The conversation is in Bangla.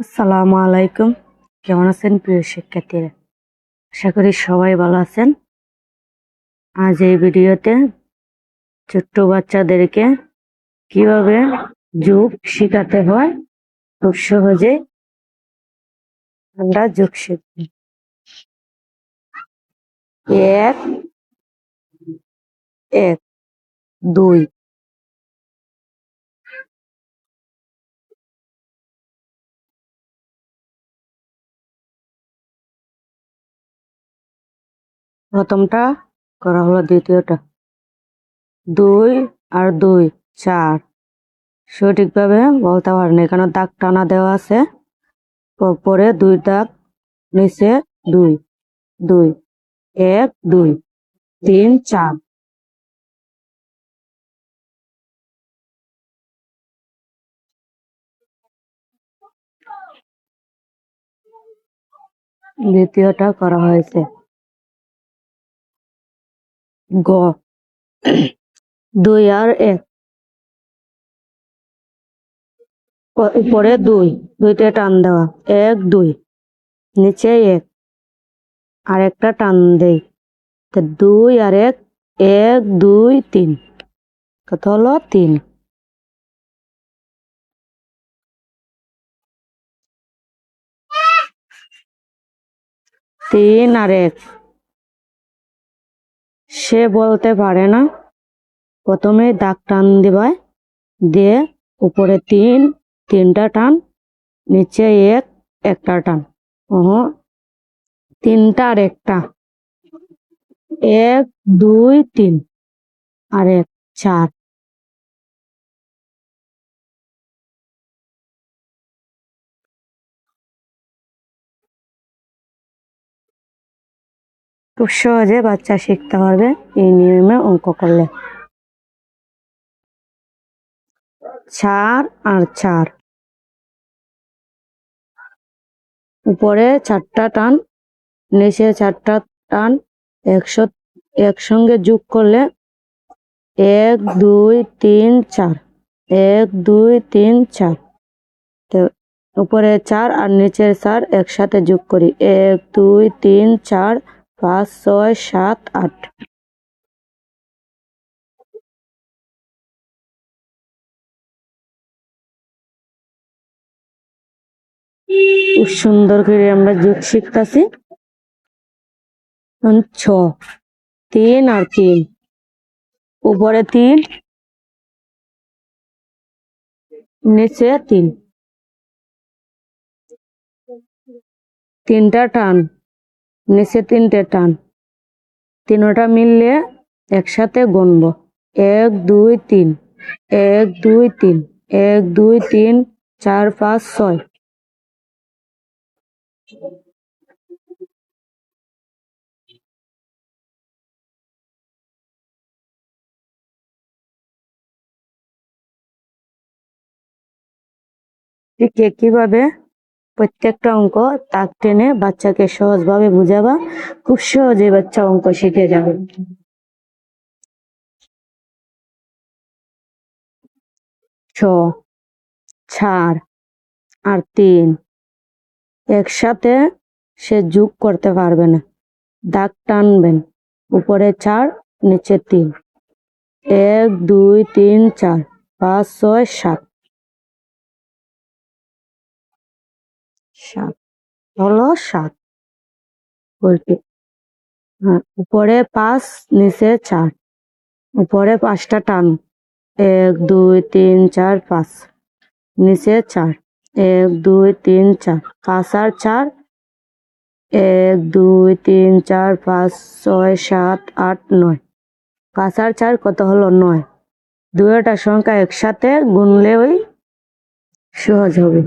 আসসালামু আলাইকুম। কেমন আছেন প্রিয় শিক্ষার্থীরা? আশা করি সবাই ভালো আছেন। আজ এই ভিডিওতে ছোট্ট বাচ্চাদেরকে কীভাবে যোগ শেখাতে হয়, খুব সহজে আমরা যোগ শিখব। এক এক, দুই। প্রথমটা করা হলো দ্বিতীয়টা। দুই আর দুই, চার। সঠিকভাবে বলতে পারেন, এখানে দাগ টানা দেওয়া আছে। পরে দুই দাগ, নিচে দুই দুই। এক, দুই, তিন, চার। দ্বিতীয়টা করা হয়েছে। গ। দুই আর এক। উপরে দুই। দুইটা টান দেওয়া। এক, দুই। নিচে এক। আর একটা টান দেই। দুই আর এক এক, দুই, তিন। কত হলো? তিন। তিন আর এক। সে বলতে পারে না, প্রথমে দাগ টান দিবায়, দিয়ে উপরে তিন, তিনটা টান, নিচে এক, একটা টান। ও তিনটা আর একটা। এক, দুই, তিন। আর এক, চার। খুব সহজে বাচ্চা শিখতে পারবে এই নিয়মে অঙ্ক করলে। চার আর চার উপরে চারটা টান, নিচে চারটা টান, একশো, একসঙ্গে যোগ করলে এক, দুই, তিন, চার। এক, দুই, তিন, চার। তো উপরে চার আর নিচের চার একসাথে যোগ করি। এক, দুই, তিন, চার পাঁচ, ছয়, সাত, আট। সুন্দর করে আমরা যোগ শিখতেছি। ছ, তিন আর তিন। উপরে তিন, নিচে তিন। তিনটা টান। নিচে তিনটে টান। তিনটা মিললে একসাথে গুনব। এক, দুই, তিন। এক, দুই, তিন। এক, দুই, তিন, চার, পাঁচ, ছয়। ঠিক একইভাবে প্রত্যেকটা অঙ্ক তাক টেনে বাচ্চাকে সহজভাবে বুঝাবা। খুব সহজে বাচ্চা অঙ্ক শিখে যাবে। ছ, চার আর তিন। একসাথে সে যোগ করতে পারবে না। দাগ টানবেন। উপরে চার, নিচে তিন। এক, দুই, তিন, চার, পাঁচ, ছয়, সাত। সাত। হলো সাত। বলতে হ্যাঁ উপরে পাঁচ, নিচে চার। উপরে পাঁচটা টান। এক, দুই, তিন, চার, পাঁচ। নিচে চার। এক, দুই, তিন, চার। পাঁচ আর চার? এক, দুই, তিন, চার, পাঁচ, ছয়, সাত, আট, নয়। পাঁচ আর চার কত হলো? নয়। দুইটা সংখ্যা একসাথে গুনলে ওই সহজ হবে।